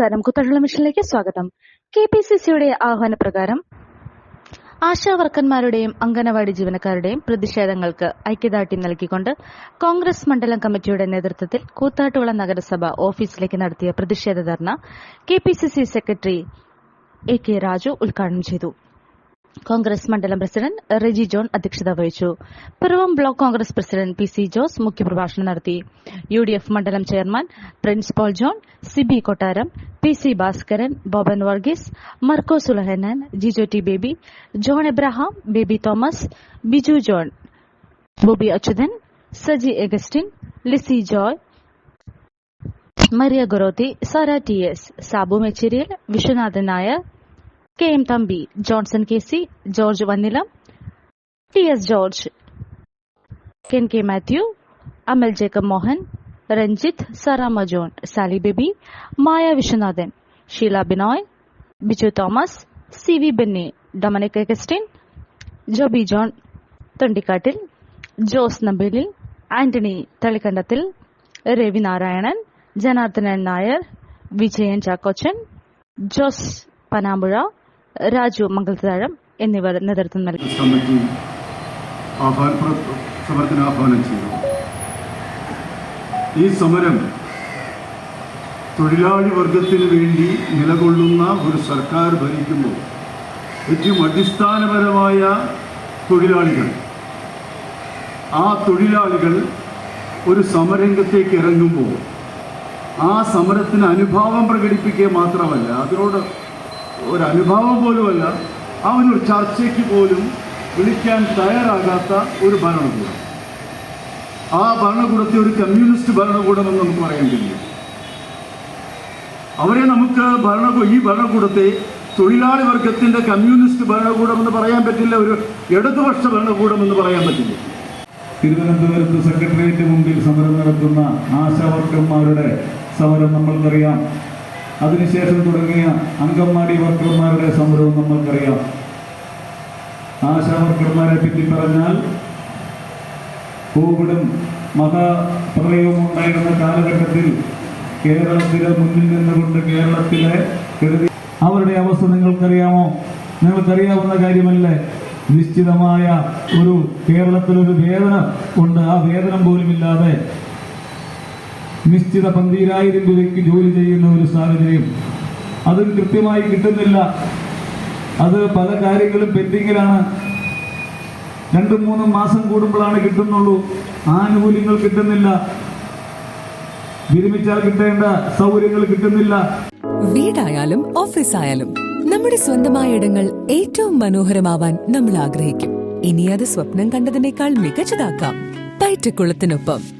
നമസ്കാരം. കുത്തഴുള്ള മിഷനിലേക്ക് സ്വാഗതം. K P C സിയുടെ ആഹ്വാനപ്രകാരം പ്രകാരം ആശാവർക്കന്മാരുടെയും അംഗനവാടി ജീവനക്കാരുടെയും പ്രതിഷേധങ്ങൾക്ക് ഐക്യദാർഢ്യം നൽകിക്കൊണ്ട് കോൺഗ്രസ് മണ്ഡലം കമ്മിറ്റിയുടെ നേതൃത്വത്തിൽ കൂത്താട്ടുകുളം നഗരസഭ ഓഫീസിലേക്ക് നടത്തിയ പ്രതിഷേധ ധർണ K P C C secretary A K Raju ഉദ്ഘാടനം ചെയ്തു. കോൺഗ്രസ് മണ്ഡലം പ്രസിഡന്റ് റെജി ജോൺ അധ്യക്ഷത വഹിച്ചു. Piravom block Congress president P C Jose മുഖ്യപ്രഭാഷണം നടത്തി. യു ഡി എഫ് മണ്ഡലം chairman Prince Paul John Sibi Kottaram P C Bhaskaran Boban Varghese മർക്കോ സുലഹനൻ Jijo T Baby John Abraham Baby Thomas Biju John Bobby Achuthan Saji Augustine Lissy Joy Maria ഗൊറോത്തി Sara T S Sabu Mecheriyal Viswanathan Nair K M Thampi Johnson K C George Vannilam T S George Ken K Mathew Amal Jacob Mohan Ranjith Saramma John Sali Baby Maya Viswanathan Sheela Binoy Biju Thomas C V Benny Dominic Augustine Joby John Thondikattil Jose Nambeli Antony Thalikandathil Ravi Narayanan Janardhanan Nair Vijayan Chackochan Jose Panampuzha Raju Mangalathazham എന്നിവർ നേതൃത്വം നൽകി. ആഹ്വാനം ചെയ്തു. ഈ സമരം തൊഴിലാളി വർഗത്തിന് വേണ്ടി നിലകൊള്ളുന്ന ഒരു സർക്കാർ ഭരിക്കുമ്പോൾ ഏറ്റവും അടിസ്ഥാനപരമായ തൊഴിലാളികൾ ആ തൊഴിലാളികൾ ഒരു സമരംഗത്തേക്ക് ഇറങ്ങുമ്പോൾ ആ സമരത്തിന് അനുഭാവം പ്രകടിപ്പിക്കുക മാത്രമല്ല അതിനോട് ഒരു അനുഭവം പോലുമല്ല അവനൊരു ചർച്ചയ്ക്ക് പോലും വിളിക്കാൻ തയ്യാറാകാത്ത ഒരു ഭരണകൂടം. ആ ഭരണകൂടത്തെ ഒരു കമ്മ്യൂണിസ്റ്റ് ഭരണകൂടമെന്ന് നമുക്ക് പറയാൻ കഴിയും. അവരെ നമുക്ക് ഭരണ ഈ ഭരണകൂടത്തെ തൊഴിലാളി വർഗത്തിന്റെ കമ്മ്യൂണിസ്റ്റ് ഭരണകൂടം എന്ന് പറയാൻ പറ്റില്ല ഒരു ഇടതുപക്ഷ ഭരണകൂടം എന്ന് പറയാൻ പറ്റില്ല. തിരുവനന്തപുരത്ത് സെക്രട്ടേറിയറ്റ് മുമ്പിൽ സമരം നടത്തുന്ന ആശാവർക്കന്മാരുടെ സമരം നമ്മൾക്കറിയാം. അതിനുശേഷം തുടങ്ങിയ അങ്കമാടി വർക്കർമാരുടെ സമരവും നമ്മൾക്കറിയാം. ആശാവർക്കർമാരെ പറ്റി പറഞ്ഞാൽ കോവിഡും മതപ്രളയവും ഉണ്ടായിരുന്ന കാലഘട്ടത്തിൽ കേരളത്തിലെ മുന്നിൽ നിന്നുകൊണ്ട് കേരളത്തിലെ കരുതി അവരുടെ അവസ്ഥ നിങ്ങൾക്കറിയാമോ? നിങ്ങൾക്കറിയാവുന്ന കാര്യമല്ലേ? നിശ്ചിതമായ ഒരു കേരളത്തിലൊരു വേദന ഉണ്ട്. ആ വേതനം പോലുമില്ലാതെ നിശ്ചിത പന്തിരായിരം രൂപയ്ക്ക് ജോലി ചെയ്യുന്ന ഒരു സാഹചര്യം. അതും കൃത്യമായി കിട്ടുന്നില്ല. അത് പല കാര്യങ്ങളും പെൻഡിങ്ങിലാണ്. രണ്ടും മൂന്നും മാസം കൂടുമ്പോഴാണ് കിട്ടുന്നുള്ളൂ. ആനുകൂല്യങ്ങൾ കിട്ടുന്നില്ല. വിരമിച്ചാൽ കിട്ടേണ്ട സൗകര്യങ്ങൾ കിട്ടുന്നില്ല. വീടായാലും ഓഫീസായാലും നമ്മുടെ സ്വന്തമായ ഇടങ്ങൾ ഏറ്റവും മനോഹരമാവാൻ നമ്മൾ ആഗ്രഹിക്കും. ഇനി അത് സ്വപ്നം കണ്ടതിനേക്കാൾ മികച്ചതാക്കാം. പയറ്റക്കുളത്തിനൊപ്പം